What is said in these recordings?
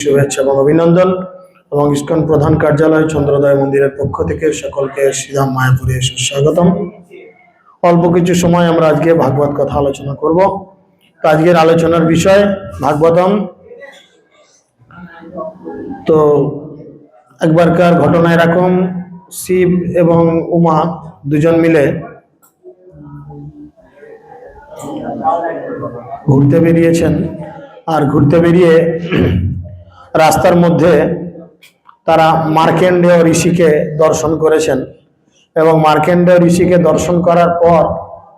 শুভেচ্ছা এবং অভিনন্দন এবং ইস্কন প্রধান কার্যালয় চন্দ্রোদয় মন্দিরের পক্ষ থেকে সকলকে শ্রীধাম মায়াপুরে সুস্বাগতম অল্প কিছু সময় আমরা আজকে ভাগবত কথা আলোচনা করব। তো আজকের আলোচনার বিষয় ভাগবতম। তো একবারকার ঘটনা এরকম, শিব এবং উমা দুজন মিলে ঘুরতে বেরিয়েছেন। আর ঘুরতে বেরিয়ে রাস্তার মধ্যে তারা মার্কেন্ডেয় ঋষিকে দর্শন করেছেন এবং মার্কেন্ডেয় ঋষিকে দর্শন করার পর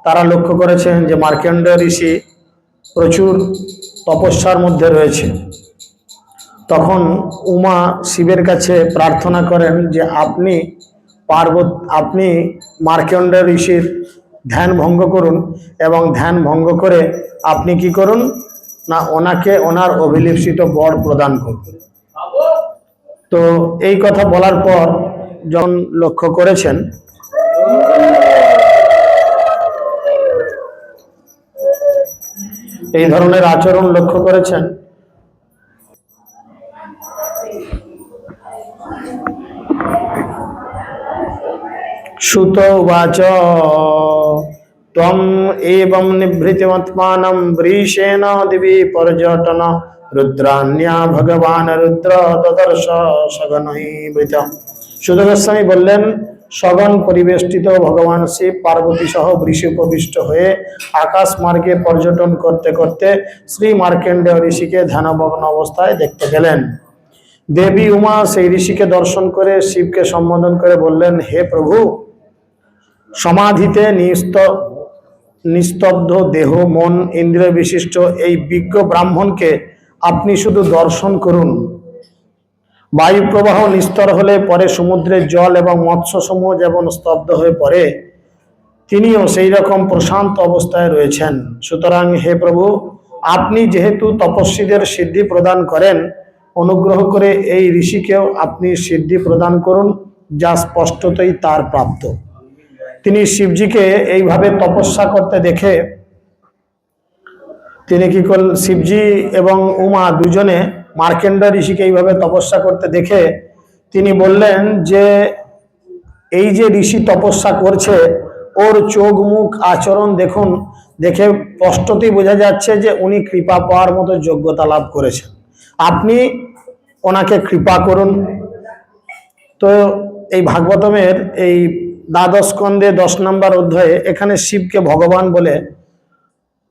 তারা লক্ষ্য করেছেন যে মার্কেন্ডেয় ঋষি প্রচুর তপস্যার মধ্যে রয়েছে। তখন উমা শিবের কাছে প্রার্থনা করেন যে আপনি পার্বত, আপনি মার্কেন্ড ঋষির ধ্যান ভঙ্গ করুন এবং ধ্যান ভঙ্গ করে আপনি কি করুন? না, ওনাকে ওনার অভিলিপ্সিত বর প্রদান করুন তো এই কথা বলার পর যখন লক্ষ্য করেছেন, এই ধরনের আচরণ লক্ষ্য করেছেন? সুত উবাচ ত্বম এবং নিভৃতিমাত্মাनं বৃষেণ দিবি পর্যটন রুদ্রান্যা ভগবান রুদ্র তদর্শ সগনৈবৃত সুত গোস্বামী বললেন সগন পরিবেষ্টিত ভগবান শিব পার্বতী সহ বৃষে উপবিষ্ট হয়ে আকাশ মার্গে পর্যটন করতে করতে শ্রী মার্কেন্ডেয় ঋষিকে ধ্যানমগ্ন অবস্থায় দেখতে গেলেন। দেবী উমা সেই ঋষিকে দর্শন করে শিবকে সম্বোধন করে বললেন, হে প্রভু, সমাধিতে নিস্ত নিস্তব্ধ দেহ, মন, ইন্দ্রিয় বিশিষ্ট এই বিজ্ঞ ব্রাহ্মণকে আপনি শুধু দর্শন করুন। বায়ু প্রবাহ নিস্তর হলে পরে সমুদ্রের জল এবং মৎস্য সমূহ যেমন স্তব্ধ হয়ে পড়ে, তিনিও সেই রকম প্রশান্ত অবস্থায় রয়েছেন। সুতরাং হে প্রভু, আপনি যেহেতু তপস্বীদের সিদ্ধি প্রদান করেন, অনুগ্রহ করে এই ঋষিকেও আপনি সিদ্ধি প্রদান করুন, যা স্পষ্টতই তার প্রাপ্ত। তিনি শিবজিকে এইভাবে তপস্যা করতে দেখে তিনি কি করল শিবজি এবং উমা দুজনে মার্কেন্ডা ঋষিকে এইভাবে তপস্যা করতে দেখে তিনি বললেন যে, এই যে ঋষি তপস্যা করছে, ওর চোখ মুখ আচরণ দেখুন, দেখে স্পষ্টতই বোঝা যাচ্ছে যে উনি কৃপা পাওয়ার মতো যোগ্যতা লাভ করেছেন। আপনি ওনাকে কৃপা করুন। তো এই ভাগবতমের এই দ্বাদশ স্কন্ধে দশ নম্বর অধ্যায়ে এখানে শিবকে ভগবান বলে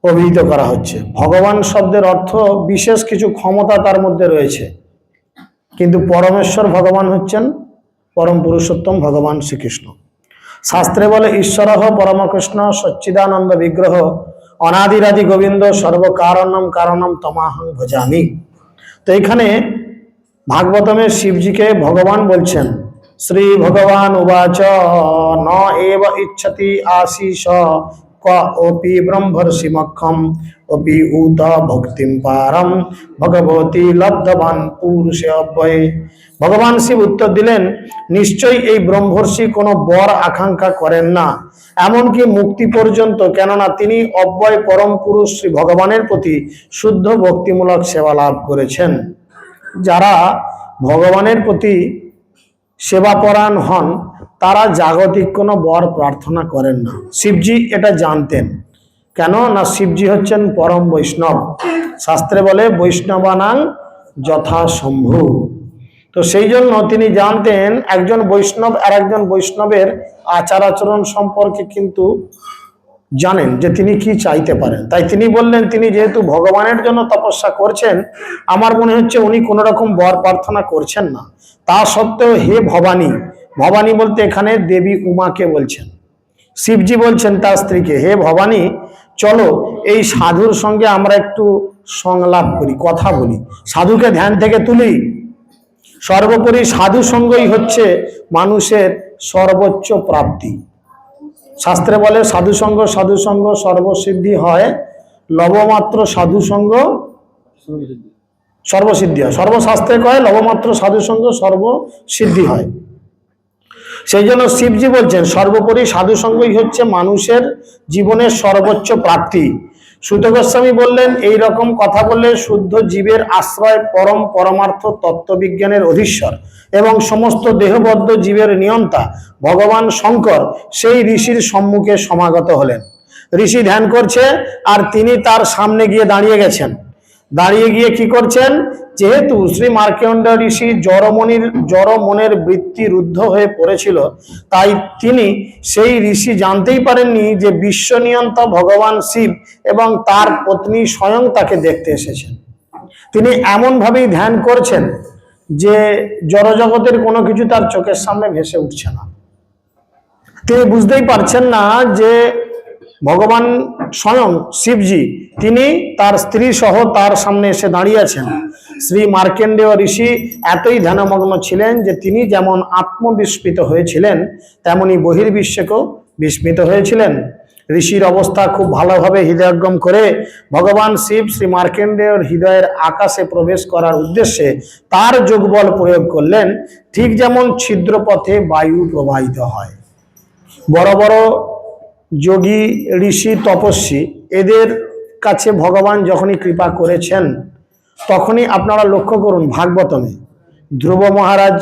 অভিহিত করা হচ্ছে। ভগবান শব্দের অর্থ বিশেষ কিছু ক্ষমতা তার মধ্যে রয়েছে। কিন্তু পরমেশ্বর ভগবান হচ্ছেন পরম পুরুষোত্তম ভগবান শ্রীকৃষ্ণ। শাস্ত্রে বলে, ঈশ্বর পরমকৃষ্ণ সচ্চিদানন্দ বিগ্রহ অনাদিরাদি গোবিন্দ সর্বকারণম কারণম তমাহং ভজামি। তো এখানে ভাগবতমে শিবজিকে ভগবান বলছেন শ্রী ভগবান উবাচ ন এব ইচ্ছতি আশিস ক অপি ব্রহ্মর্ষি মক্ষম অপি উত ভক্তিম পারম ভগবতী লব্ধবান পুরুষে অব্যয়ে ভগবান শিব উত্তর দিলেন, নিশ্চয়ই এই ব্রহ্মর্ষি কোনো বর আকাঙ্ক্ষা করেন না। এমনকি মুক্তি পর্যন্ত, কেননা তিনি অব্যয় পরম পুরুষ শ্রী ভগবানের প্রতি শুদ্ধ ভক্তিমূলক সেবা লাভ করেছেন। যারা ভগবানের প্রতি সেবাপরায়ণ হন, তারা জাগতিক কোনো বর প্রার্থনা করেন না। শিবজি এটা জানতেন। কেন? না, শিবজি হচ্ছেন পরম বৈষ্ণব। শাস্ত্রে বলে, বৈষ্ণবানাং যথাসম্ভব তো সেই জন্য তিনি জানতেন, একজন বৈষ্ণব আর একজন বৈষ্ণবের আচার আচরণ সম্পর্কে কিন্তু জানেন যে তিনি কি চাইতে পারেন। তাই তিনি বললেন, তিনি যেহেতু ভগবানের জন্য তপস্যা করছেন, আমার মনে হচ্ছে উনি কোনো রকম বর প্রার্থনা করছেন না। তা সত্ত্বেও হে ভবানী ভবানী বলতে এখানে দেবী উমাকে বলছেন। শিবজি বলছেন তার স্ত্রীকে, হে ভবানী, চলো এই সাধুর সঙ্গে আমরা একটু সংলাপ করি, কথা বলি। সাধুকে ধ্যান থেকে তুলি। সর্বোপরি সাধু সঙ্গই হচ্ছে মানুষের সর্বোচ্চ প্রাপ্তি। শাস্ত্রে বলে সাধুসঙ্গ সাধুসঙ্গ সাধু সঙ্গ, সর্বসিদ্ধি হয়। লবমাত্র সাধুসঙ্গ সর্বসিদ্ধি হয়। সর্বশাস্ত্রে কয়, লবমাত্র সাধুসঙ্গ সর্বসিদ্ধি হয়। সেই জন্য শিবজি বলছেন, সর্বোপরি সাধুসঙ্গই হচ্ছে মানুষের জীবনের সর্বোচ্চ প্রাপ্তি। সুত গোস্বামী বললেন, এই রকম কথা বললে শুদ্ধ জীবের আশ্রয় পরম পরমার্থ তত্ত্ববিজ্ঞানের অধীশ্বর এবং সমস্ত দেহবদ্ধ জীবের নিয়ন্তা ভগবান শঙ্কর সেই ঋষির সম্মুখে সমাগত হলেন। ঋষি ধ্যান করছে আর তিনি তার সামনে গিয়ে দাঁড়িয়ে গেছেন। দাঁড়িয়ে গিয়ে কি করছেন? যেহেতু শ্রী মার্কেন্ড ঋষি জড়মনির জড়মনের বৃত্তি রুদ্ধ হয়ে পড়েছিল, তাই তিনি সেই ঋষি জানতেই পারেননি যে বিশ্ব বিশ্বনিয়ন্তা ভগবান শিব এবং তার পত্নী স্বয়ং তাকে দেখতে এসেছেন। তিনি এমনভাবেই ধ্যান করছেন যে জড়জগতের কোনো কিছু তার চোখের সামনে ভেসে উঠছে না। তিনি বুঝতেই পারছেন না যে ভগবান স্বয়ং শিবজি তিনি তার স্ত্রী সহ তার সামনে এসে দাঁড়িয়েছেন। শ্রী মার্কেন্ডেয় ঋষি এতই ধ্যানমগ্ন ছিলেন যে তিনি যেমন আত্মবিস্মিত হয়েছিলেন, তেমনি বহির্বিশ্বকেও বিস্মিত হয়েছিলেন। ঋষির অবস্থা খুব ভালোভাবে হৃদয়গম করে ভগবান শিব শ্রী মার্কেন্ডেয়র হৃদয়ের আকাশে প্রবেশ করার উদ্দেশ্যে তার যোগবল প্রয়োগ করলেন, ঠিক যেমন ছিদ্রপথে বায়ু প্রবাহিত হয়। বড় বড় যোগী ঋষি তপস্বী, এদের কাছে ভগবান যখনই কৃপা করেছেন, তখনই আপনারা লক্ষ্য করুন ভাগবতমে। ধ্রুব মহারাজ,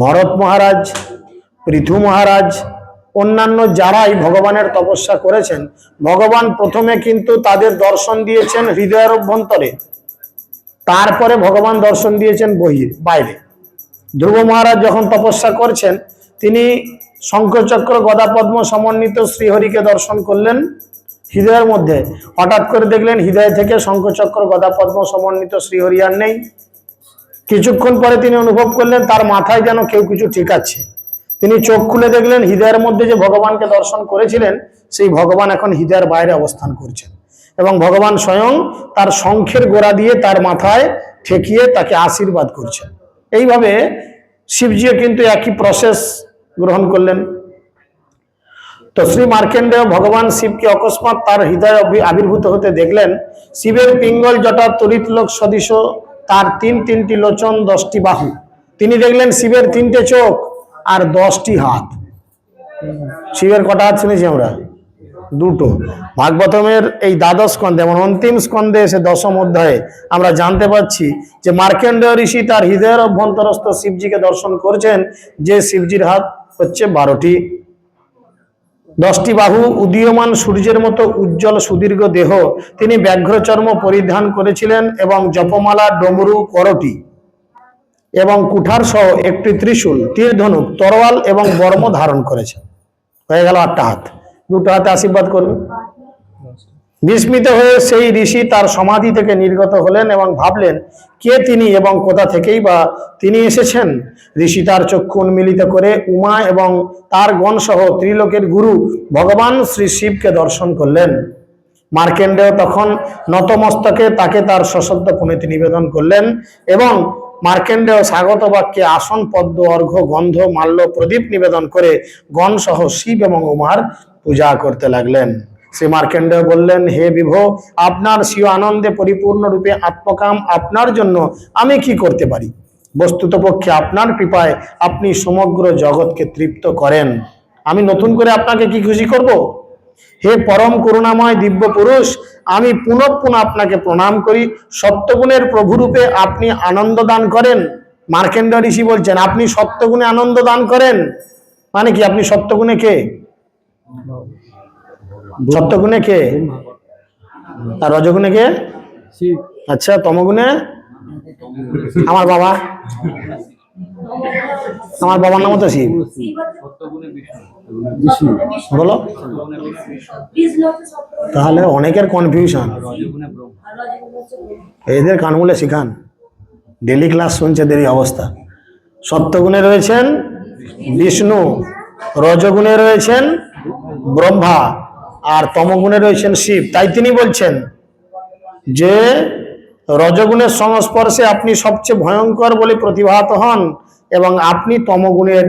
ভরত মহারাজ, পৃথু মহারাজ, অন্যান্য যারাই ভগবানের তপস্যা করেছেন, ভগবান প্রথমে কিন্তু তাদের দর্শন দিয়েছেন হৃদয়ের অভ্যন্তরে। তারপরে ভগবান দর্শন দিয়েছেন বহির, বাইরে। ধ্রুব মহারাজ যখন তপস্যা করছেন, তিনি শঙ্খচক্র গদাপদ্ম সমন্বিত শ্রীহরিকে দর্শন করলেন। হৃদয়ের মধ্যে। হঠাৎ করে দেখলেন হৃদয় থেকে শঙ্খচক্র গদাপদ্ম সমন্বিত শ্রীহরি আর নেই। কিছুক্ষণ পরে তিনি অনুভব করলেন তার মাথায় যেন কেউ কিছু ঠিক আছে। তিনি চোখ খুলে দেখলেন হৃদয়ের মধ্যে যে ভগবানকে দর্শন করেছিলেন, সেই ভগবান এখন হৃদয়ের বাইরে অবস্থান করছেন এবং ভগবান স্বয়ং তার শঙ্খের গোড়া দিয়ে তার মাথায় ঠেকিয়ে তাকে আশীর্বাদ করছেন। এইভাবে শিবজিও কিন্তু একই প্রসেস গ্রহণ করলেন। তো শ্রী মার্কেন্ডেয় ভগবান শিবকে অকস্মাৎ তার হৃদয় আবির্ভূত হতে দেখলেন, শিবের পিঙ্গল জটা তরিত লোক সদৃশ, তার তিন তিনটি লোচন, দশটি বাহু। তিনি দেখলেন শিবের তিনটে চোখ আর দশটি হাত। শিবের কটা হাত শুনেছি আমরা? দুটো। ভাগবতমের এই দ্বাদশ স্কন্ধে যেমন অন্তিম স্কন্ধে এসে দশম অধ্যায়ে আমরা জানতে পারছি যে মার্কেন্ডেয় ঋষি তার হৃদয়ের অভ্যন্তরস্থ শিবজিকে দর্শন করছেন, যে শিবজির হাত হচ্ছে বারোটি। দশটি বাহু উদীয়মান সূর্যের মতো উজ্জ্বল সুদীর্ঘ দেহ। তিনি ব্যাঘ্রচর্ম পরিধান করেছিলেন এবং জপমালা, ডমরু করটি এবং কুঠার সহ একটি ত্রিশূল, তীরধনুক, তরোয়াল এবং বর্ম ধারণ করেছেন। হয়ে গেল আটটা হাত। দুটো হাতে আশীর্বাদ করবে বিস্মিত হয়ে সেই ঋষি তার সমাধি থেকে নির্গত হলেন এবং ভাবলেন, কে তিনি এবং কোথা থেকেই বা তিনি এসেছেন? ঋষি তার চক্ষু উন্মিলিত করে উমা এবং তার গণসহ ত্রিলোকের গুরু ভগবান শ্রী শিবকে দর্শন করলেন। মার্কেন্ডেয় তখন নতমস্তকে তাকে তার সশব্দ প্রণীতি নিবেদন করলেন এবং মার্কেন্ডেয় স্বাগত বাক্যে আসন, পদ্ম, অর্ঘ্য, গন্ধ, মাল্য, প্রদীপ নিবেদন করে গণসহ শিব এবং উমার পূজা করতে লাগলেন। শ্রী মার্কেন্ডেয় বললেন, হে বিভো, আপনার স্বীয় আনন্দে পরিপূর্ণ রূপে আত্মকাম আপনার জন্য আমি কি করতে পারি? বস্তুত পক্ষে আপনার কৃপায় আপনি সমগ্র জগৎকে তৃপ্ত করেন। আমি নতুন করে আপনাকে কি খুশি করব? হে পরম করুণাময় দিব্য পুরুষ, আমি পুনঃ পুনঃ আপনাকে প্রণাম করি। সত্যগুণের প্রভুরূপে আপনি আনন্দ দান করেন। মার্কেন্ড ঋষি বলছেন, আপনি সত্যগুণে আনন্দ দান করেন? মানে কি, আপনি সত্যগুণে কে? সত্যগুণে কে? আর রজগুণে কে? আচ্ছা তমগুণে? আমার বাবা। আমার বাবার নামও তো শিব। বলো। তাহলে অনেকের কনফিউশন এদের কানমূলে শিখান। ডেলি ক্লাস শুনছে এদের এই অবস্থা। সত্যগুণে রয়েছেন বিষ্ণু। রজগুণে রয়েছেন ব্রহ্মা। আর তমগুণে রয়েছেন শিব তাই তিনি বলছেন যে রজগুণের সংস্পর্শে আপনি সবচেয়ে ভয়ঙ্কর বলে প্রতিভাত হন এবং আপনি তমগুণের,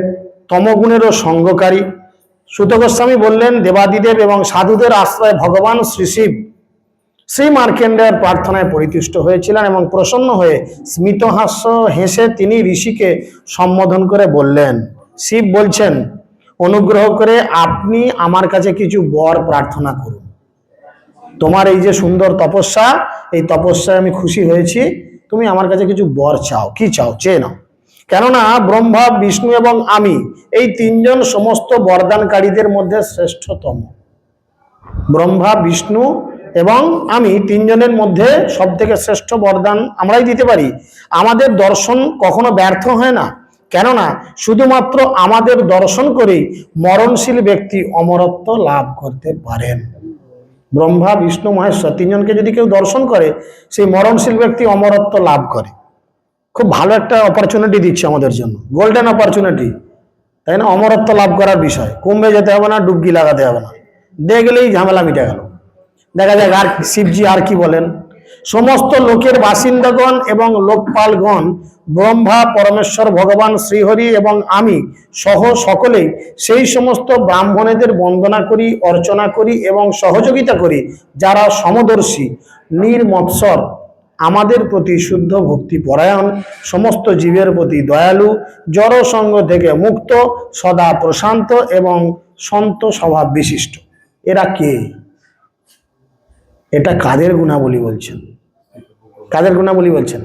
তমগুণেরও সঙ্গকারী। সুত গোস্বামী বললেন, দেবাদিদেব এবং সাধুদের আশ্রয় ভগবান শ্রী শিব শ্রী মার্কেন্ডের প্রার্থনায় পরিতুষ্ট হয়েছিলেন এবং প্রসন্ন হয়ে স্মিতহাস্য হেসে তিনি ঋষিকে সম্বোধন করে বললেন। শিব বলছেন অনুগ্রহ করে আপনি আমার কাছে কিছু বর প্রার্থনা করুন। তোমার এই যে সুন্দর তপস্যা, এই তপস্যায় আমি খুশি হয়েছি। তুমি আমার কাছে কিছু বর চাও। কি চাও? চেয়ে নাও। কেননা ব্রহ্মা, বিষ্ণু এবং আমি এই তিনজন সমস্ত বরদানকারীদের মধ্যে শ্রেষ্ঠতম। ব্রহ্মা, বিষ্ণু এবং আমি তিনজনের মধ্যে সব থেকে শ্রেষ্ঠ বরদান আমরাই দিতে পারি। আমাদের দর্শন কখনো ব্যর্থ হয় না। কেননা শুধুমাত্র আমাদের দর্শন করেই মরণশীল ব্যক্তি অমরত্ব লাভ করতে পারেন। ব্রহ্মা, বিষ্ণু, মহেশ্বর তিনজনকে যদি কেউ দর্শন করে, সেই মরণশীল ব্যক্তি অমরত্ব লাভ করে। খুব ভালো একটা অপরচুনিটি দিচ্ছে আমাদের জন্য। গোল্ডেন অপরচুনিটি তাই না? অমরত্ব লাভ করার বিষয়। কুম্ভে যেতে হবে না, ডুবকি লাগাতে হবে না। দেখলেই ঝামেলা মিটে গেল। দেখা যাক আর শিবজি আর কি বলেন। সমস্ত লোকের বাসিন্দাগণ এবং লোকপালগণ, ব্রহ্মা, পরমেশ্বর, ভগবান, শ্রীহরি এবং আমি সহ সকলেই সেই সমস্ত ব্রাহ্মণেদের বন্দনা করি, অর্চনা করি এবং সহযোগিতা করি, যারা সমদর্শী, নির্মৎসর, আমাদের প্রতি শুদ্ধ ভক্তি পরায়ণ সমস্ত জীবের প্রতি দয়ালু জড় সঙ্গ থেকে মুক্ত, সদা প্রশান্ত এবং সন্ত স্বভাব বিশিষ্ট এরা কে? এটা কাদের গুণাবলী বলছেন? কাদের গুণাবলী বলছেন?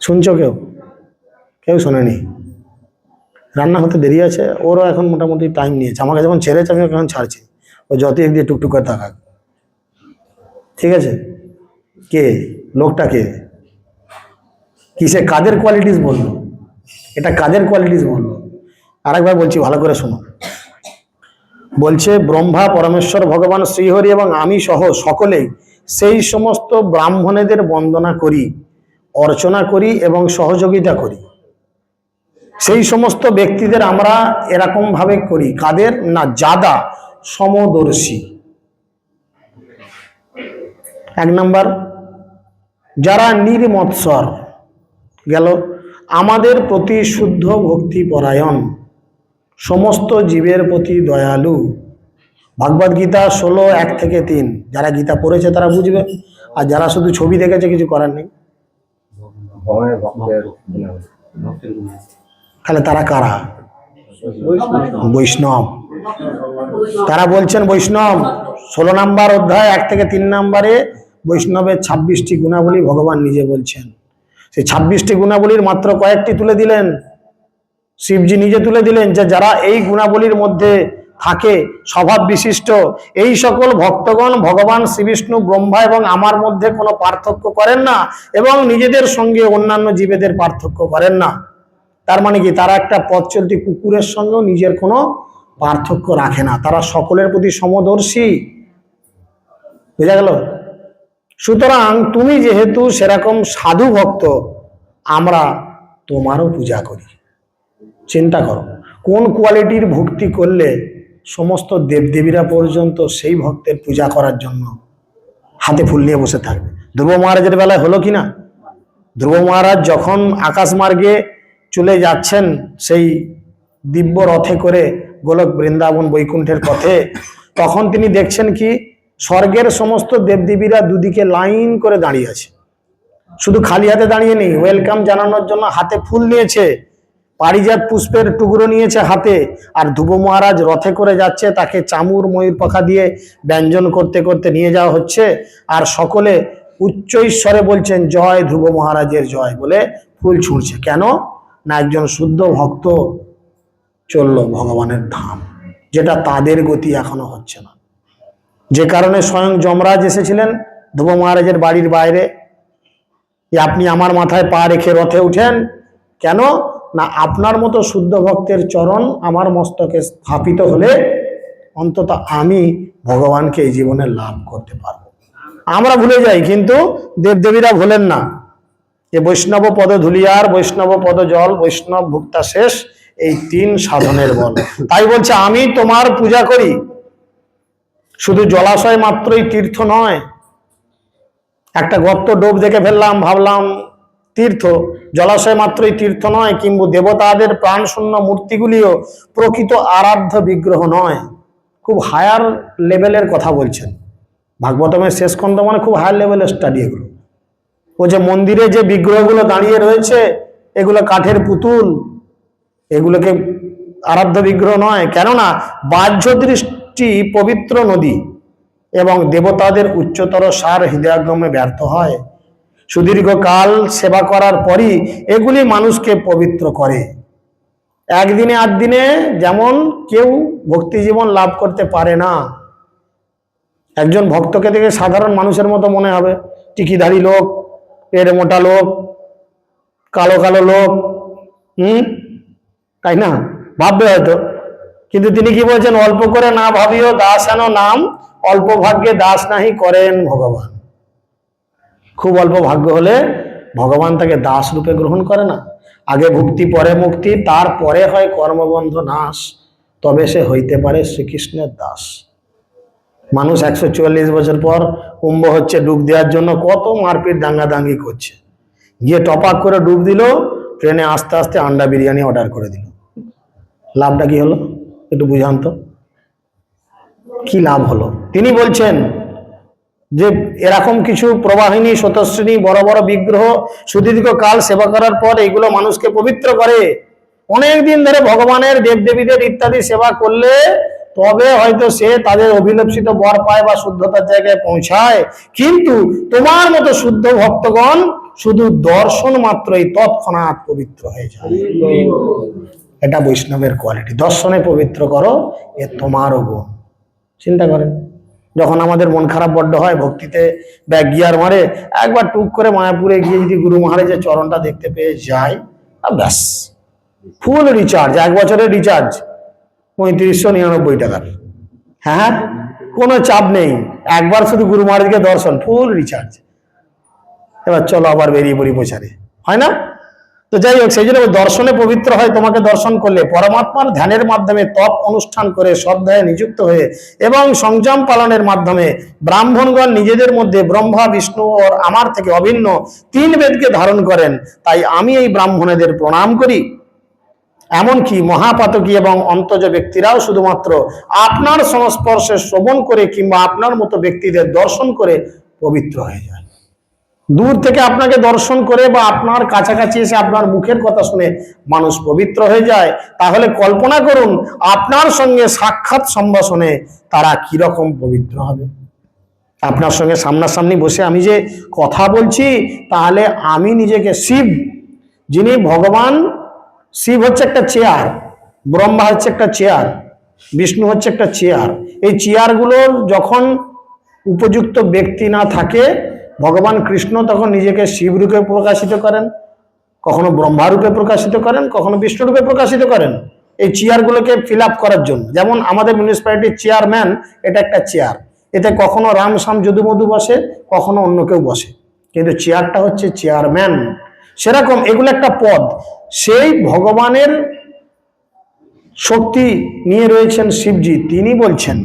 শুনছো কেউ? কেউ শোনেনি। রান্না হতে দেরি আছে, ওরও এখন মোটামুটি টাইম নিয়েছে। আমাকে যখন ছেড়েছে, আমি এখন ছাড়ছি। ও যত এক দিয়ে টুকটুক করে থাকাক ঠিক আছে? কে? লোকটা কে? কিসে কাদের কোয়ালিটিস বলল? এটা কাদের কোয়ালিটিস বলল? আরেকবার বলছি, ভালো করে শোনো। বলছে, ব্রহ্মা, পরমেশ্বর, ভগবান, শ্রীহরি এবং আমি সহ সকলেই সেই সমস্ত ব্রাহ্মণেদের বন্দনা করি, অর্চনা করি এবং সহযোগিতা করি। সেই সমস্ত ব্যক্তিদের আমরা এরকম ভাবে করি। কাদের? না, যাদা সমদর্শী। এক নম্বর, যারা নির্মৎসর, গেল, আমাদের প্রতি শুদ্ধ ভক্তি পরায়ণ সমস্ত জীবের প্রতি দয়ালু। ভগবদ গীতা ষোলো এক থেকে তিন। যারা গীতা পড়েছে তারা বুঝবে। আর যারা শুধু ছবি দেখেছে কিছু করার নেই। তাহলে তারা কারা? বৈষ্ণব। তারা বলছেন বৈষ্ণব ষোলো নাম্বার অধ্যায় এক থেকে তিন নাম্বারে বৈষ্ণবের ছাব্বিশটি গুণাবলী ভগবান নিজে বলছেন। সেই ছাব্বিশটি গুণাবলীর মাত্র কয়েকটি তুলে দিলেন। শিবজি নিজে তুলে দিলেন যে যারা এই গুণাবলীর মধ্যে থাকে, স্বভাব বিশিষ্ট। এই সকল ভক্তগণ ভগবান শ্রীবিষ্ণু ব্রহ্মা এবং আমার মধ্যে কোনো পার্থক্য করেন না এবং নিজেদের সঙ্গে অন্যান্য জীবেদের পার্থক্য করেন না। তার মানে কি? তারা একটা পথ চলতি কুকুরের সঙ্গেও নিজের কোনো পার্থক্য রাখে না। তারা সকলের প্রতি সমদর্শী। বুঝা গেল? সুতরাং তুমি যেহেতু সেরকম সাধু ভক্ত, আমরা তোমারও পূজা করি। চিন্তা করো, কোন কোয়ালিটির ভক্তি করলে সমস্ত দেবদেবীরা পর্যন্ত সেই ভক্তের পূজা করার জন্য হাতে ফুল নিয়ে বসে থাকবে। ধ্রুব মহারাজের বেলায় হলো কি না? ধ্রুব মহারাজ যখন আকাশ মার্গে চলে যাচ্ছেন, সেই দিব্য রথে করে গোলক বৃন্দাবন বৈকুণ্ঠের পথে, তখন তিনি দেখছেন কি, স্বর্গের সমস্ত দেবদেবীরা দুদিকে লাইন করে দাঁড়িয়ে আছে। শুধু খালি হাতে দাঁড়িয়ে নেই ওয়েলকাম জানানোর জন্য হাতে ফুল নিয়েছে। পারিজাত পুষ্পের টুকরো নিয়েছে হাতে আর ধ্রুব মহারাজ রথে করে যাচ্ছে, তাকে চামুর ময়ূর পাখা দিয়ে ব্যঞ্জন করতে করতে নিয়ে যাওয়া হচ্ছে। আর সকলে উচ্চ ঈশ্বরে বলছেন, জয় ধ্রুব মহারাজের জয় বলে ফুল ছুঁড়ছে। কেন? না একজন শুদ্ধ ভক্ত চলল ভগবানের ধাম, যেটা তাদের গতি এখনও হচ্ছে না। যে কারণে স্বয়ং যমরাজ এসেছিলেন ধ্রুব মহারাজের বাড়ির বাইরে। যে আপনি আমার মাথায় পা রেখে রথে উঠেন। কেন? না, আপনার মতো শুদ্ধ ভক্তের চরণ আমার মস্তকে স্থাপিত হলে অন্তত আমি ভগবানকে এই জীবনে লাভ করতে পারব। আমরা ভুলে যাই, কিন্তু দেবদেবীরা ভোলেন না। যে বৈষ্ণব পদ ধুলিয়ার, বৈষ্ণব পদ জল, বৈষ্ণব ভুক্তা শেষ, এই তিন সাধনের বল। তাই বলছে, আমি তোমার পূজা করি। শুধু জলাশয় মাত্রই তীর্থ নয়, একটা গর্ত ডোব দেখে ফেললাম, ভাবলাম তীর্থ। জলাশয় মাত্রই তীর্থ নয়, কিংবা দেবতাদের প্রাণশূন্য মূর্তিগুলিও প্রকৃত আরাধ্য বিগ্রহ নয়। খুব হায়ার লেভেলের কথা বলছেন। ভাগবতমের শেষ খণ্ড মানে খুব হায়ার লেভেলের স্টাডি এগুলো। ও যে মন্দিরে যে বিগ্রহগুলো দাঁড়িয়ে রয়েছে, এগুলো কাঠের পুতুল, এগুলোকে আরাধ্য বিগ্রহ নয়, কেননা বাহ্য দৃষ্টি পবিত্র নদী এবং দেবতাদের উচ্চতর সার হৃদয়াগমে ব্যর্থ হয়। সুদীর্ঘকাল সেবা করার পরই এগুলি মানুষকে পবিত্র করে। একদিনে আট দিনে যেমন কেউ ভক্তি জীবন লাভ করতে পারে না, একজন ভক্তকে দেখে সাধারণ মানুষের মতো মনে হবে। টিকিধারী লোক, পেট মোটা লোক, কালো কালো লোক, হুম? তাই না? ভাববে হয়তো। কিন্তু তিনি কি বলছেন? অল্প করে না ভাবিও দাস আনো নাম, অল্প ভাগ্যে দাস নাহি করেন ভগবান। খুব অল্প ভাগ্য হলে ভগবান তাকে দাস রূপে গ্রহণ করে না। আগে ভক্তি, পরে মুক্তি, তারপরে হয় কর্মবন্ধ নাশ। তবে সে হইতে পারে শ্রীকৃষ্ণের দাস। মানুষ একশো চুয়াল্লিশ বছর পর কুম্ভ হচ্ছে ডুব দেওয়ার জন্য কত মারপিট দাঙ্গাদাঙ্গি করছে। গিয়ে টপাক করে ডুব দিল, ট্রেনে আস্তে আস্তে আন্ডা বিরিয়ানি অর্ডার করে দিল। লাভটা কি হলো? একটু বুঝান তো। কি লাভ হলো? তিনি বলছেন যে এরকম কিছু প্রবাহিনী শতশ্রেণী বড় বড় বিগ্রহ, সুদীর্ঘ কাল সেবা করার পর এগুলো মানুষকে পবিত্র করে। অনেক দিন ধরে ভগবানের দেবদেবীদের ইত্যাদি সেবা করলে তবে হয়তো সে তাদের অভিলষিত বর পায় বা শুদ্ধতার জায়গায় পৌঁছায়। কিন্তু তোমার মতো শুদ্ধ ভক্তগণ শুধু দর্শন মাত্রই তৎক্ষণাৎ পবিত্র হয়ে যায়। এটা বৈষ্ণবের কোয়ালিটি দর্শনে পবিত্র করো, এ তোমারও গুণ। চিন্তা করেন। যখন আমাদের মন খারাপ বড্ড হয়, ভক্তিতে ব্যাগ গিয়ার মারে, একবার টুক করে মায়াপুরে গিয়ে যদি গুরু মহারাজের চরণটা দেখতে পেয়ে যায় আর ব্যাস। ফুল রিচার্জ এক বছরের রিচার্জ পঁয়ত্রিশশো নিরানব্বই টাকার। হ্যাঁ কোনো চাপ নেই। একবার শুধু গুরু মহারাজকে দর্শন ফুল রিচার্জ এবার চলো আবার বেরিয়ে পড়ি প্রচারে। হয় না? তো যাই হোক, সেই জন্য দর্শনে পবিত্র হয় তোমাকে দর্শন করলে। পরমাত্মার ধ্যানের মাধ্যমে তপ অনুষ্ঠান করে শ্রদ্ধায় নিযুক্ত হয়ে এবং সংযম পালনের মাধ্যমে ব্রাহ্মণগণ নিজেদের মধ্যে ব্রহ্মা, বিষ্ণু ও আমার থেকে অভিন্ন তিন বেদকে ধারণ করেন, তাই আমি এই ব্রাহ্মণেদের প্রণাম করি। এমনকি মহাপাতকী এবং অন্তজ ব্যক্তিরাও শুধুমাত্র আপনার সংস্পর্শে শ্রবণ করে কিংবা আপনার মতো ব্যক্তিদের দর্শন করে পবিত্র হয়ে যায়। দূর থেকে আপনাকে দর্শন করে বা আপনার কাছাকাছি এসে আপনার মুখের কথা শুনে মানুষ পবিত্র হয়ে যায়। তাহলে কল্পনা করুন, আপনার সঙ্গে সাক্ষাৎ সম্ভাষণে তারা কীরকম পবিত্র হবে। আপনার সঙ্গে সামনাসামনি বসে আমি যে কথা বলছি, তাহলে আমি নিজেকে শিব, যিনি ভগবান, শিব হচ্ছে একটা চেয়ার ব্রহ্মা হচ্ছে একটা চেয়ার বিষ্ণু হচ্ছে একটা চেয়ার এই চেয়ারগুলোর যখন উপযুক্ত ব্যক্তি না থাকে ভগবান কৃষ্ণ তখন নিজেকে শিবরূপে প্রকাশিত করেন, কখনো ব্রহ্মা রূপে প্রকাশিত করেন, কখনো বিষ্ণু রূপে প্রকাশিত করেন। এই চেয়ারগুলোকে ফিল আপ করার জন্য। যেমন আমাদের মিউনিসিপ্যালিটির চেয়ারম্যান এটা একটা চেয়ার এতে কখনো রাম শাম যদু মধু বসে, কখনো অন্য কেউ বসে। কিন্তু চেয়ারটা হচ্ছে চেয়ারম্যান সেরকম এগুলো একটা পদ। সেই ভগবানের শক্তি নিয়ে রয়েছেন শিবজি। তিনি বলছেন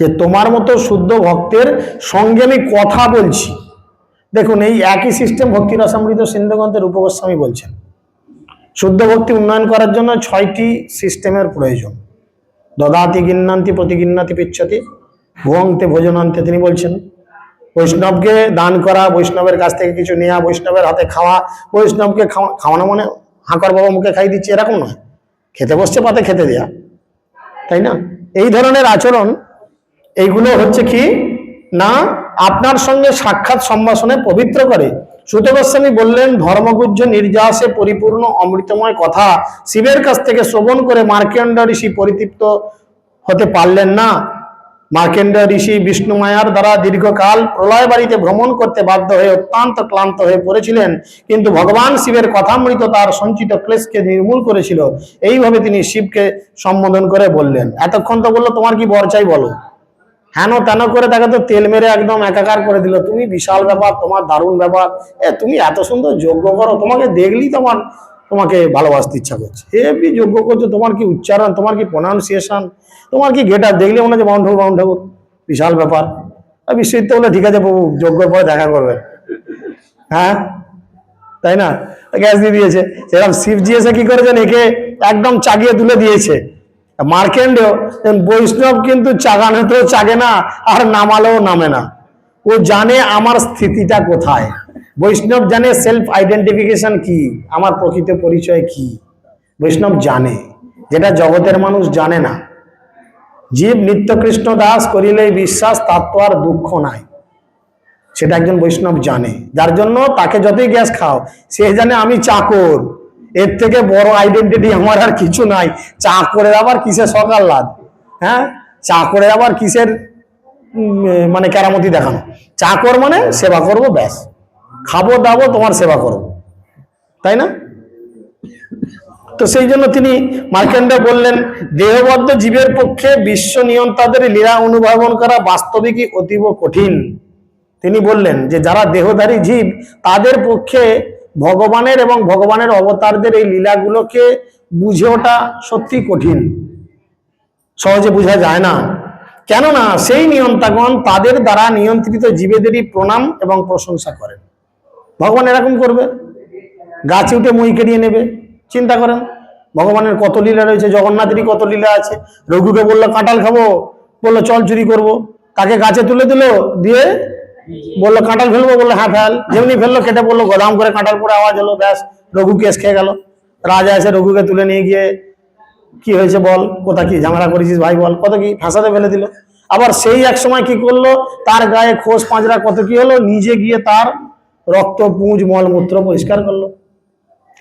যে তোমার মতো শুদ্ধ ভক্তের সঙ্গে আমি কথা বলছি। দেখুন, এই একই সিস্টেম ভক্তি রসামৃত সিন্ধুগ্রন্থের উপগোস্বামী বলছেন। শুদ্ধ ভক্তি উন্নয়ন করার জন্য ছয়টি সিস্টেমের প্রয়োজন। দদাতি গিন্নান্তি প্রতিগিন্নাতি পিচ্ছতি ভুয়ংতে ভোজনান্তে তিনি বলছেন, বৈষ্ণবকে দান করা, বৈষ্ণবের কাছ থেকে কিছু নেওয়া বৈষ্ণবের হাতে খাওয়া, বৈষ্ণবকে খাওয়া, খাওয়ানো মানে হাঁকর বাবা মুখে খাই দিচ্ছে, এরকম নয়। খেতে বসছে পাতে খেতে দেয়া। তাই না? এই ধরনের আচরণ এইগুলো হচ্ছে কি? না, আপনার সঙ্গে সাক্ষাৎ সম্ভাষণে পবিত্র করে। সুত গোস্বামী বললেন, ধর্মগুজ্জ নির্যাসে পরিপূর্ণ অমৃতময় কথা। শিবের কাছ থেকে শ্রবণ করে মার্কেন্ড ঋষি পরিতৃপ্ত হতে পারলেন না। মার্কেন্ড ঋষি বিষ্ণু মায়ার দ্বারা দীর্ঘকাল প্রলয় বাড়িতে ভ্রমণ করতে বাধ্য হয়ে অত্যন্ত ক্লান্ত হয়ে পড়েছিলেন। কিন্তু ভগবান শিবের কথামৃত তার সঞ্চিত ক্লেশকে নির্মূল করেছিল। এইভাবে তিনি শিবকে সম্বোধন করে বললেন। এতক্ষণ তো বলল, তোমার কি বর চাই বলো? হেন তেন করে তাকে তো তেল মেরে একদম একাকার করে দিল। তুমি বিশাল ব্যাপার, তোমার দারুণ ব্যাপার। এ, তুমি এত সুন্দর যোগ্য করো, তোমাকে দেখলেই তোমার, তোমাকে ভালোবাসতে ইচ্ছা করছে। হেবি যোগ্য করছ? তোমার কি উচ্চারণ, তোমার কি প্রনাউন্সিয়েশন তোমার কি গেট আপ দেখলে মনে হচ্ছে বাউন্ড ঠাকুর বাউন্ড ঠাকুর বিশাল ব্যাপার। বিশ্বজিৎ বলে ঠিক আছে বাবু যোগ্য পরে দেখা করবে। হ্যাঁ? তাই না? গ্যাস দিয়ে দিয়েছে। সেরকম শিবজি এসে কি করেছেন? একে একদম চাগিয়ে তুলে দিয়েছে। মার্কেন্ডেও বৈষ্ণব কিন্তু চাগানোতেও চাগে না, আর নামালেও নামে না। ও জানে আমার স্থিতিটা কোথায়। বৈষ্ণব জানে সেলফ আইডেন্টিফিকেশন কি, আমার প্রকৃত পরিচয় কি। বৈষ্ণব জানে, যেটা জগতের মানুষ জানে না। জীব নিত্য কৃষ্ণ দাস করিলেই বিশ্বাস, তার তো আর দুঃখ নাই। সেটা একজন বৈষ্ণব জানে। যার জন্য তাকে যতই গ্যাস খাও, সে জানে আমি চাকর। এর থেকে বড় আইডেন্টিটি আমার আর কিছু নাই। চাকরের আবার কিসের সকাল লাদ হ্যাঁ? চাকরের আবার কিসের মানে কেরামতি দেখানো? চাকর মানে সেবা করব, ব্যাস। খাব, দাবো, তোমার সেবা করব। তাই না? তো সেই জন্য তিনি মার্কেন্ডে বললেন, দেহবদ্ধ জীবের পক্ষে বিশ্ব নিয়ন্ত্রদের লীলা অনুধাবন করা বাস্তবিকই অতীব কঠিন। তিনি বললেন যে, যারা দেহধারী জীব, তাদের পক্ষে ভগবানের এবং ভগবানের অবতারদের এই লীলাগুলোকে বুঝে ওঠা সত্যি কঠিন। সহজে বোঝা যায় না। কেননা সেই নিয়ন্তাগণ তাদের দ্বারা নিয়ন্ত্রিত জীবেদেরই প্রণাম এবং প্রশংসা করেন। ভগবান এরকম করবে? গাছে উঠে মই কেড়িয়ে নেবে? চিন্তা করেন। ভগবানের কত লীলা রয়েছে? জগন্নাথেরই কত লীলা আছে? রঘুকে বলল, কাঁঠাল খাব। বলল, চল চুরি করব। তাকে গাছে তুলে দিল, দিয়ে বলল, কাঁঠাল ফেলব বলল হ্যাঁ ফেল। যেমনি ফেলল, কেটে বলল, গোদাম করে কাঁঠাল পরে আওয়াজ হলো, ব্যাস, রঘু কেস খেয়ে গেল। রাজা এসে রঘুকে তুলে নিয়ে গিয়ে, কি হয়েছে বল? কোথা কি ঝামেলা করেছিস ভাই বল? কত কি ফাঁসাতে ফেলে দিল। আবার সেই এক সময় কি করল, তার গায়ে খোঁজ পাঁজরা, কত কি হলো, নিজে গিয়ে তার রক্ত, পুঁজ মলমূত্র পরিষ্কার করল।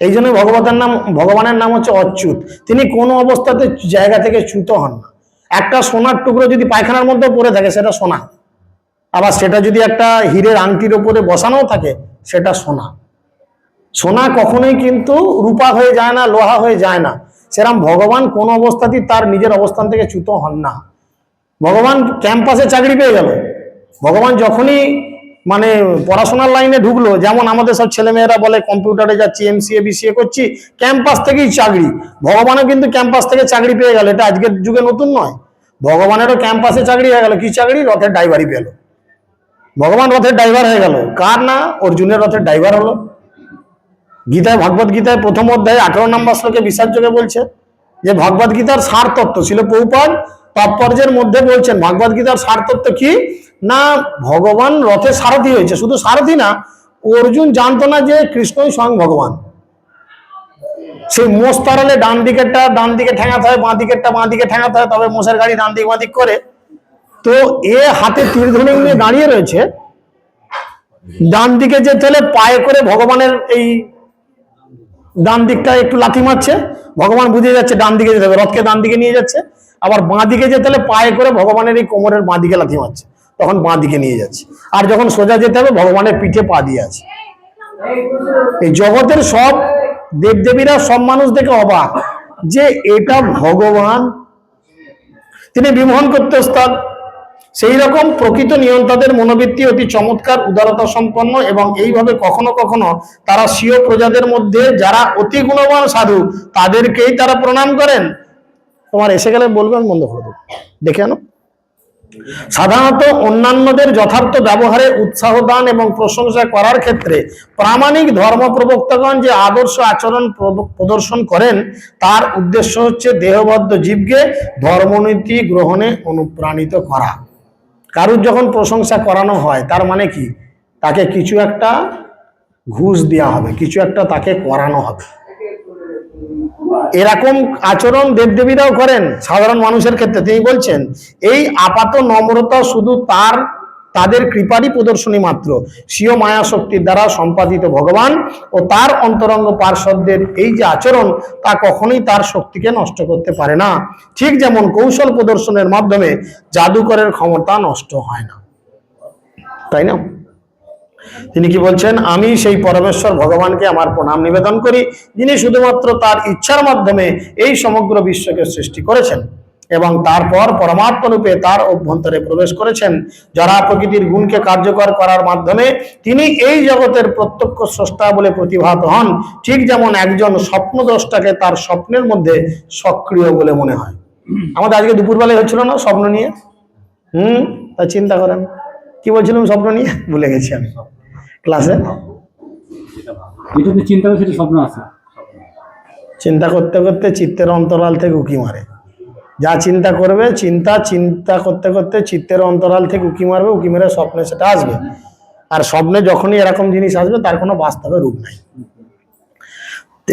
এই জন্য ভগবতের নাম, ভগবানের নাম হচ্ছে অচ্যুত। তিনি কোনো অবস্থাতে জায়গা থেকে চ্যুত হন না। একটা সোনার টুকরো যদি পায়খানার মধ্যে পড়ে থাকে, সেটা সোনা। আবার সেটা যদি একটা হীরের আংটির ওপরে বসানো থাকে, সেটা সোনা। সোনা কখনোই কিন্তু রূপা হয়ে যায় না, লোহা হয়ে যায় না। সেরকম ভগবান কোন অবস্থাতেই তার নিজের অবস্থান থেকে চ্যুত হন না। ভগবান ক্যাম্পাসে চাকরি পেয়ে গেল। ভগবান যখনই মানে পড়াশোনার লাইনে ঢুকলো, যেমন আমাদের সব ছেলেমেয়েরা বলে, কম্পিউটারে যাচ্ছি, এমসিএ, বিসিএ করছি, ক্যাম্পাস থেকেই চাকরি। ভগবানও কিন্তু ক্যাম্পাস থেকে চাকরি পেয়ে গেল। এটা আজকের যুগে নতুন নয়। ভগবানেরও ক্যাম্পাসে চাকরি হয়ে গেল। কি চাকরি? রথের ড্রাইভারই পেল। ভগবান রথের ড্রাইভার হয়ে গেল। কার না? অর্জুনের রথের ড্রাইভার হলো। গীতায়, ভগবত গীতায় প্রথম অধ্যায় আঠারো নম্বর শ্লোকে বিশ্বাসযোগে বলছে যে, ভগবত গীতার সার তত্ত্ব ছিল পৌপাদ তাৎপর্যের মধ্যে বলছেন, ভগবত গীতার সার তত্ত্ব কি? না, ভগবান রথে সারথি হয়েছে। শুধু সারথি না, অর্জুন জানতো না যে কৃষ্ণই স্বয়ং ভগবান। সেই মোষ তাড়ালে ডান দিকেরটা ডান দিকে ঠেঙাতে হয়, বাঁ দিকেরটা বাঁ দিকে ঠেঙাতে হয়, তবে মোষের গাড়ি ডান দিক বাঁ দিক করে। তো এ হাতে তীর ধনুক নিয়ে দাঁড়িয়ে রয়েছে। ডান দিকে যে তাহলে পায়ে করে ভগবানের এই ডান দিকটা একটু লাথি মারছে, ভগবান বুঝিয়ে যাচ্ছে ডান দিকে যেতে হবে, রথকে ডান দিকে নিয়ে যাচ্ছে। আবার বাঁ দিকে যেতে হলে পায়ে করে ভগবানের এই কোমরের বাঁ দিকে লাথি মারছে, তখন বাঁ দিকে নিয়ে যাচ্ছে। আর যখন সোজা যেতে হবে, ভগবানের পিঠে পা দিয়ে আছে। এই জগতের সব দেবদেবীরা, সব মানুষ দেখে অবাক যে এটা ভগবান। তিনি বিমোহন করতে সেই রকম প্রকৃত নিয়ন্তাদের মনোবৃত্তি অতি চমৎকার, উদারতা সম্পন্ন এবং এইভাবে কখনো কখনো তারা স্বীয় প্রজাদের মধ্যে যারা অতি গুণবান সাধু, তাদেরকেই তারা প্রণাম করেন। তোমার এসে গেলে বলবেন বন্ধ করে দেবো। দেখে আনো। সাধারণত অন্যান্যদের যথার্থ ব্যবহারে উৎসাহ দান এবং প্রশংসা করার ক্ষেত্রে প্রামাণিক ধর্ম প্রবক্তাগণ যে আদর্শ আচরণ প্রদ- প্রদর্শন করেন, তার উদ্দেশ্য হচ্ছে দেহবদ্ধ জীবকে ধর্মনীতি গ্রহণে অনুপ্রাণিত করা। কারুর যখন প্রশংসা করানো হয়, তার মানে কি? তাকে কিছু একটা ঘুষ দেওয়া হবে, কিছু একটা তাকে করানো হবে। এরকম আচরণ দেবদেবীরাও করেন সাধারণ মানুষের ক্ষেত্রে। তিনি বলছেন, এই আপাত নম্রতা শুধু তার তাদের কৃপারই প্রদর্শনী মাত্র। স্বীয় মায়া শক্তির দ্বারা সম্পাদিত ভগবান ও তার অন্তরঙ্গ পার্শ্বদের এই যে আচরণ, তা কখনোই তার শক্তিকে নষ্ট করতে পারে না। ঠিক যেমন কৌশল প্রদর্শনের মাধ্যমে জাদুকরের ক্ষমতা নষ্ট হয় না। তাই না? তিনি কি বলছেন, আমি সেই পরমেশ্বর ভগবানকে আমার প্রণাম নিবেদন করি, যিনি শুধুমাত্র তার ইচ্ছার মাধ্যমে এই সমগ্র বিশ্বকে সৃষ্টি করেছেন। এবং তারপর পরমাত্মা রূপে তার অভ্যন্তরে প্রবেশ করেছেন যারা প্রকৃতির গুণকে কার্যকর করার মাধ্যমে তিনি এই জগতের প্রত্যক্ষ স্রষ্টা বলে প্রতিভাত হন। ঠিক যেমন একজন স্বপ্নদ্রষ্টাকে তার স্বপ্নের মধ্যে সক্রিয় বলে মনে হয়। আমাদের আজকে দুপুরবেলায় হচ্ছিল না স্বপ্ন নিয়ে? হুম? তা চিন্তা করেন। কি বলছিলাম স্বপ্ন নিয়ে? ভুলে গেছি আমি। ক্লাসে? চিন্তা করতে করতে চিত্তের অন্তরাল থেকে উকি মারে। যা চিন্তা করবে, চিন্তা চিন্তা করতে করতে চিত্তের অন্তরাল থেকে উকি মারবে, উকি মেরে স্বপ্নে সেটা আসবে। আর স্বপ্নে যখনই এরকম জিনিস আসবে, তার কোনো বাস্তবে রূপ নাই।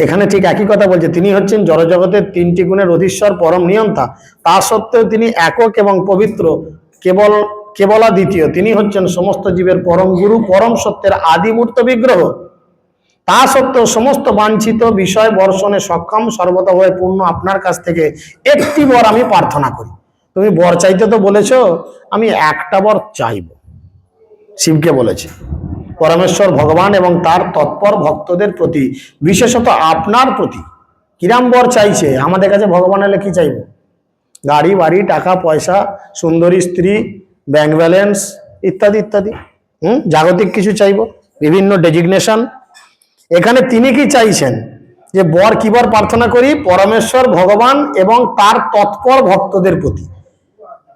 এখানে ঠিক একই কথা বলছে, তিনি হচ্ছেন জড়জগতের তিনটি গুণের অধীশ্বর পরম নিয়ন্তা। তা সত্ত্বেও তিনি একক এবং পবিত্র, কেবল কেবলা দ্বিতীয় তিনি হচ্ছেন সমস্ত জীবের পরম গুরু, পরম সত্যের আদিমূর্ত বিগ্রহ। তা সত্ত্বেও সমস্ত বাঞ্ছিত বিষয় বর্ষণে সক্ষম, সর্বদা হয়ে পূর্ণ আপনার কাছ থেকে একটি বর আমি প্রার্থনা করি। তুমি বর চাইতে তো বলেছ, আমি একটা বর চাইব। শিবকে বলেছে, পরমেশ্বর ভগবান এবং তার তৎপর ভক্তদের প্রতি, বিশেষত আপনার প্রতি, কিরাম বর চাইছে? আমাদের কাছে ভগবান এলে কি চাইব? গাড়ি, বাড়ি, টাকা, পয়সা, সুন্দরী স্ত্রী, ব্যাংক ব্যালেন্স, ইত্যাদি ইত্যাদি। হুম, জাগতিক কিছু চাইব। বিভিন্ন ডেজিগনেশন এখানে তিনি কি চাইছেন? যে বর কি বর প্রার্থনা করি? পরমেশ্বর, ভগবান এবং তার তৎপর ভক্তদের প্রতি।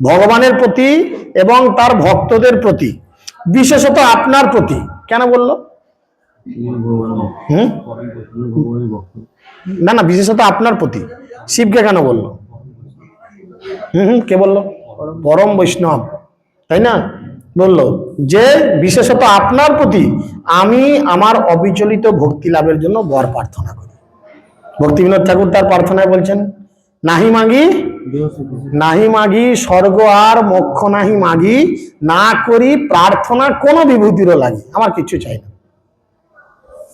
ভগবানের প্রতি এবং তার ভক্তদের প্রতি। বিশেষত আপনার প্রতি। কেন বলল? না না, বিশেষত আপনার প্রতি। শিবকে কেন বলল? হুম হুম, কে বলল? পরম বৈষ্ণব। তাই না? বলল, যে বিশেষত আপনার প্রতি আমি আমার অবিচলিত ভক্তি লাভের জন্য বর প্রার্থনা করি। ভক্তি বিনোদ ঠাকুর তার প্রার্থনায় বলছেন, নাহি মাগি নাহি মাগি, স্বর্গ আর মোক্ষ নাহি মাগি, না করি প্রার্থনা কোনো বিভূতিরও লাগে, আমার কিচ্ছু চাই না।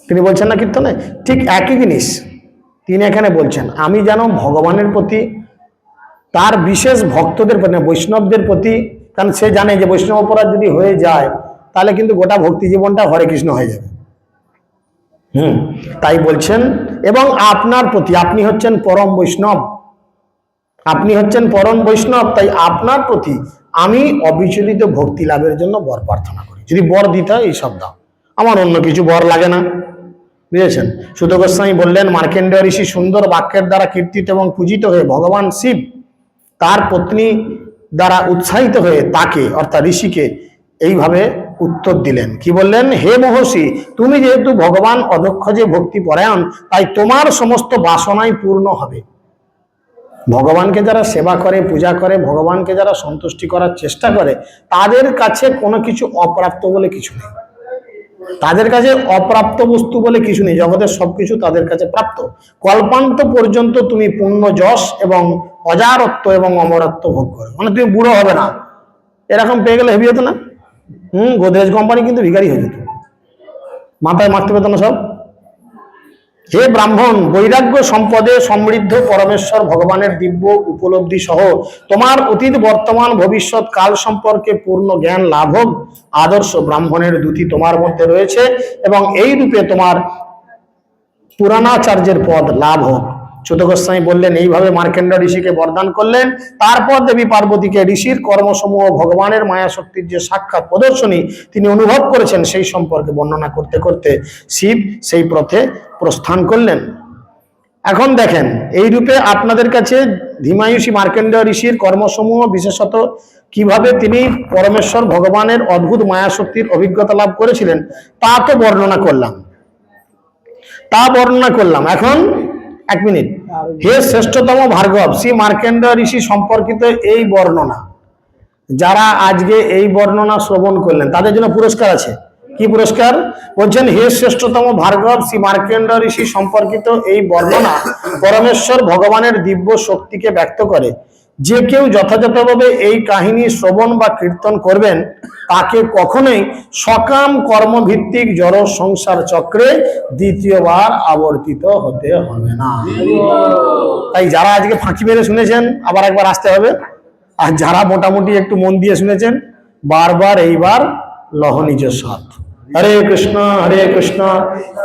তিনি বলছেন না কীর্তনে? ঠিক একই জিনিস তিনি এখানে বলছেন, আমি যেন ভগবানের প্রতি, তার বিশেষ ভক্তদের প্রতি, বৈষ্ণবদের প্রতি কারণ সে জানে যে বৈষ্ণব অপরাধ যদি হয়ে যায়, তাহলে কিন্তু গোটা ভক্তি জীবনটা হরে কৃষ্ণ হয়ে যাবে। হুম, তাই বলছেন, এবং আপনার প্রতি, আপনি হচ্ছেন পরম বৈষ্ণব। আপনি হচ্ছেন পরম বৈষ্ণব, তাই আপনার প্রতি আমি অবিচলিত ভক্তি লাভের জন্য বর প্রার্থনা করি। যদি বর দিতে হয় এইসব দাও। আমার অন্য কিছু বর লাগে না। বুঝেছেন? সুত গোস্বামী বললেন মার্কেন্ডীয় ঋষি সুন্দর বাক্যের দ্বারা কীর্তিত এবং পূজিত হয়ে ভগবান শিব, তার পত্নী দ্বারা উৎসাহিত হয়ে তাকে, অর্থাৎ ঋষিকে এইভাবে উত্তর দিলেন। কি বললেন? হে মহর্ষি, তুমি যেহেতু ভগবান অদক্ষ যে ভক্তি পরায়ণ তাই তোমার সমস্ত বাসনাই পূর্ণ হবে। ভগবানকে যারা সেবা করে, পূজা করে, ভগবানকে যারা সন্তুষ্টি করার চেষ্টা করে, তাদের কাছে কোনো কিছু অপ্রাপ্ত বলে কিছু নেই। তাদের কাছে অপ্রাপ্ত বস্তু বলে কিছু নেই। জগতের সবকিছু তাদের কাছে প্রাপ্ত। কল্পান্ত পর্যন্ত তুমি পূর্ণ যশ এবং অজারত্ব এবং অমরত্ব ভোগ করে। মানে তুমি বুড়ো হবে না। এরকম পেয়ে গেলে হেভি হতো না? হুম, গোদরেজ কোম্পানি কিন্তু ভিখারি হয়ে যেত। মাথায় মারতে পেত না সব। হে ব্রাহ্মণ, বৈরাগ্য সম্পদে সমৃদ্ধ পরমেশ্বর ভগবানের দিব্য উপলব্ধি সহ তোমার অতীত বর্তমান ভবিষ্যৎ কাল সম্পর্কে পূর্ণ জ্ঞান লাভ হোক আদর্শ ব্রাহ্মণের দুটি তোমার মধ্যে রয়েছে এবং এই রূপে তোমার পুরাণাচার্যের পদ লাভ হোক ছোট গোস্বামী বললেন, এইভাবে মার্কেন্ড ঋষিকে বরদান করলেন। তারপর দেবী পার্বতীকে ঋষির কর্মসমূহ ভগবানের মায়া শক্তির যে সাক্ষাৎ প্রদর্শনী তিনি অনুভব করেছেন, সেই সম্পর্কে বর্ণনা করতে করতে শিব সেই পথে প্রস্থান করলেন। এখন দেখেন এই রূপে আপনাদের কাছে ধীমায়ুষী মার্কেন্ড ঋষির কর্মসমূহ, বিশেষত কীভাবে তিনি পরমেশ্বর ভগবানের অদ্ভুত মায়া শক্তির অভিজ্ঞতা লাভ করেছিলেন, তা তো বর্ণনা করলাম। তা বর্ণনা করলাম। এখন এক মিনিট। হে শ্রেষ্ঠতম ভার্গব, শ্রী মার্কেন্ড ঋষি সম্পর্কিত এই বর্ণনা, যারা আজকে এই বর্ণনা শ্রবণ করলেন, তাদের জন্য পুরস্কার আছে। কি পুরস্কার? বলছেন, হে শ্রেষ্ঠতম ভার্গব, শ্রী মার্কেন্ড ঋষি সম্পর্কিত এই বর্ণনা পরমেশ্বর ভগবানের দিব্য শক্তিকে ব্যক্ত করে। যে কেউ যথাযথভাবে এই কাহিনী শ্রবণ বা কীর্তন করবেন, তাকে কখনোই সকাম কর্মভিত্তিক জড় সংসার চক্রে দ্বিতীয়বার আবর্তিত হতে হবে না। তাই যারা আজকে ফাঁকি মেরে শুনেছেন, আবার একবার আসতে হবে। আর যারা মোটামুটি একটু মন দিয়ে শুনেছেন, বারবার এইবার লহ নিজ সৎ হরে কৃষ্ণ হরে কৃষ্ণ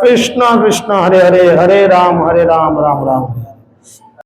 কৃষ্ণ কৃষ্ণ, হরে হরে হরে রাম হরে রাম রাম রাম। হরে।